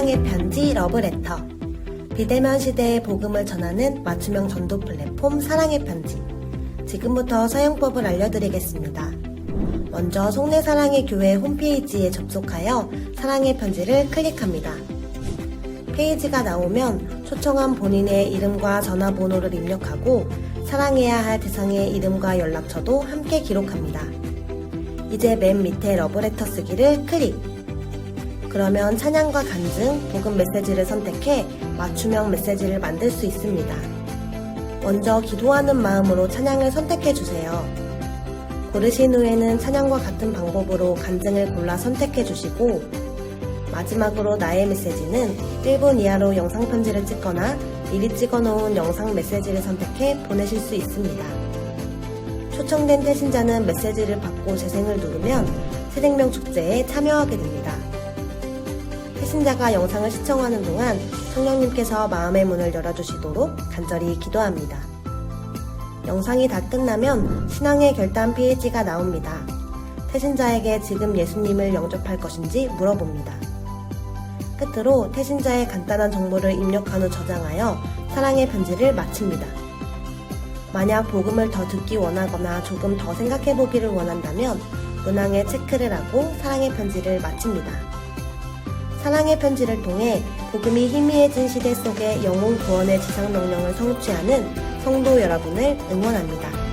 사랑의 편지 러브레터. 비대면 시대의 복음을 전하는 맞춤형 전도 플랫폼 사랑의 편지. 지금부터 사용법을 알려드리겠습니다. 먼저 속내 사랑의 교회 홈페이지에 접속하여 사랑의 편지를 클릭합니다. 페이지가 나오면 초청한 본인의 이름과 전화번호를 입력하고 사랑해야 할 대상의 이름과 연락처도 함께 기록합니다. 이제 맨 밑에 러브레터 쓰기를 클릭. 그러면 찬양과 간증, 복음 메시지를 선택해 맞춤형 메시지를 만들 수 있습니다. 먼저 기도하는 마음으로 찬양을 선택해 주세요. 고르신 후에는 찬양과 같은 방법으로 간증을 골라 선택해 주시고 마지막으로 나의 메시지는 1분 이하로 영상 편지를 찍거나 미리 찍어 놓은 영상 메시지를 선택해 보내실 수 있습니다. 초청된 태신자는 메시지를 받고 재생을 누르면 새생명 축제에 참여하게 됩니다. 태신자가 영상을 시청하는 동안 성령님께서 마음의 문을 열어주시도록 간절히 기도합니다. 영상이 다 끝나면 신앙의 결단 페이지가 나옵니다. 태신자에게 지금 예수님을 영접할 것인지 물어봅니다. 끝으로 태신자의 간단한 정보를 입력한 후 저장하여 사랑의 편지를 마칩니다. 만약 복음을 더 듣기 원하거나 조금 더 생각해 보기를 원한다면 문항에 체크를 하고 사랑의 편지를 마칩니다. 사랑의 편지를 통해 복음이 희미해진 시대 속에 영혼 구원의 지상 명령을 성취하는 성도 여러분을 응원합니다.